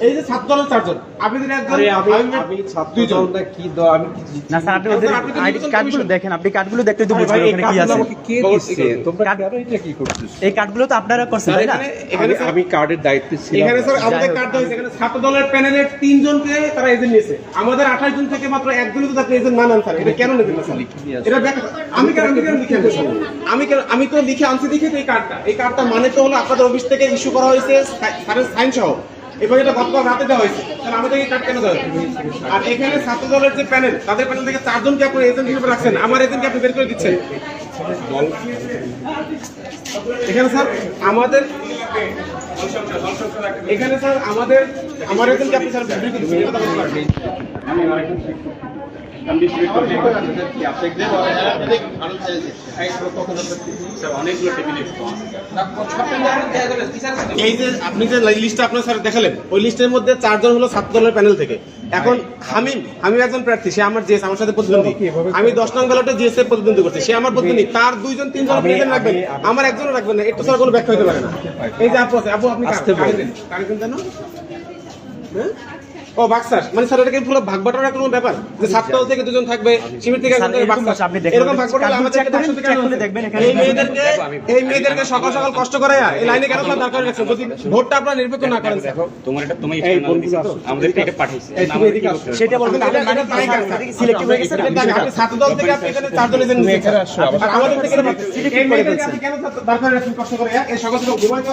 এই যে সাত দলের চারজন। আপনি একজন আমি আমি আমি ছাত্র দুইজন। দলটা কি দল? আমি না স্যার আপনি ওদের তো আইডি কার্ডগুলো দেখেন আপনি কার্ডগুলো দেখতে তো বুঝবেন ভাই, কি আছে। কে দিচ্ছে তোমরা কার্ড- এটা কি করতেছো? এই কার্ডগুলো তো আপনারা করছেন তাই না? এখানে এখানে আমি- কার্ডের দায়িত্বে ছিলাম। এখানে স্যার আমাদের কার্ড হয়েছে এখানে ছাত্র দলের প্যানেলের তিনজনকে তারা এজেন্ট নিয়েছে। আমাদের আঠাশ জন থেকে মাত্র একজনই তো আপনি এজেন্ট না স্যার। এটা কেন নেবেন না স্যার? এটা আমি কেন আমি কেন লিখে আনছি স্যার? আমি কেন আমি তো লিখে আনছি দেখে এই কার্ডটা। এই কার্ডটা মানে তো হলো আপনাদের অফিস থেকে ইস্যু করা হয়েছে স্যারের সাইন সহ এবং এটা গতকাল রাতে দেওয়া হয়েছে। তাহলে আমাদের এই কার্ড কেন দেওয়া? আর এখানে ছাত্র দলের যে প্যানেল, তাদের প্যানেল থেকে চারজনকে আপনি এজেন্ট হিসেবে রাখছেন? আমার এজেন্টকে আপনি বের করে দিচ্ছেন? এখানে স্যার, আমাদের এখানে স্যার, আমাদের আমার এজেন্টকে আপনি স্যার বের করে দিচ্ছেন? এটা। এই যে আপনি যে লিস্টটা আপনার স্যার দেখালেন ওই লিস্টের মধ্যে চারজন হলো ছাত্র দলের প্যানেল থেকে এখন হামিম হামিম একজন প্রার্থী সে আমার জিএস আমার সাথে প্রতিদ্বন্দ্বী আমি দশ নং ব্যালটে জিএস এর প্রতিদ্বন্দ্বী করছি সে আমার প্রতিদ্বন্দ্বী তার দুইজন তিনজন রাখবেন আমার একজনও রাখবেন না একটু স্যার কোনো ব্যাখ্যা হতে পারে না এই যে আপু আছে আপু আপনি কার-। কার হ্যাঁ? ও বাক্সাস মানে স্যার এটা কি পুরো ভাগ বাটোয়ারা কোনো ব্যাপার যে ছাত্র থেকে দুজন থাকবে শিবির থেকে একজন বাক্সাস আপনি দেখেন। এরকম ভাগ বাটোয়ারা আমাদের থেকে check আনা করে দেখবেন এখানে। এই মেয়েদেরকে এই মেয়েদেরকে সকাল সকাল কষ্ট করে এই লাইনে কেন স্যার দাঁড় করে রাখছেন যদি ভোটটা আপনারা নিরপেক্ষ না করেন স্যার তোমার এটা তুমি। আমাদের এটা পাঠাইছে। সেটা বলবেন এটা- মানে এটা তাই কাজ, সিলেক্টিভ হয়ে গেছে আপনি ছাত্র দল থেকে আপনি এখানে চারজন এজেন্ট তুমি নিয়েছেন। এখানে আসো, আবার- আর আমাদের থেকে এই করে মেয়েদেরকে কেন দাঁড় করে রাখছেন কষ্ট করে এই সকাল সকাল ঘুমায় তো।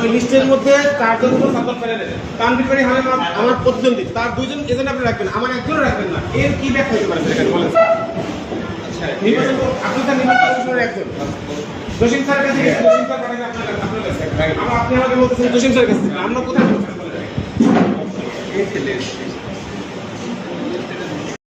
ওই লিস্টের মধ্যে চারজন হলো সাতজন ফেলে দেবেন তানবির হামিম আমার- আমার প্রতিদ্বন্দ্বী। তার দুইজন এজেন্ট আপনি রাখবেন আমার একজনও রাখবেন না। এর কি ব্যাখ্যা হতে পারে সেখানে বলেন। নির্বাচন আপনি স্যার নির্বাচন একজন। জসিম স্যারের কাছে জসিম স্যার পাঠাবে আপনার আপনার কাছে। আমরা- আপনি আমাকে বলতেছেন জসিম স্যারের কাছে আমরা কোথায় বলেন?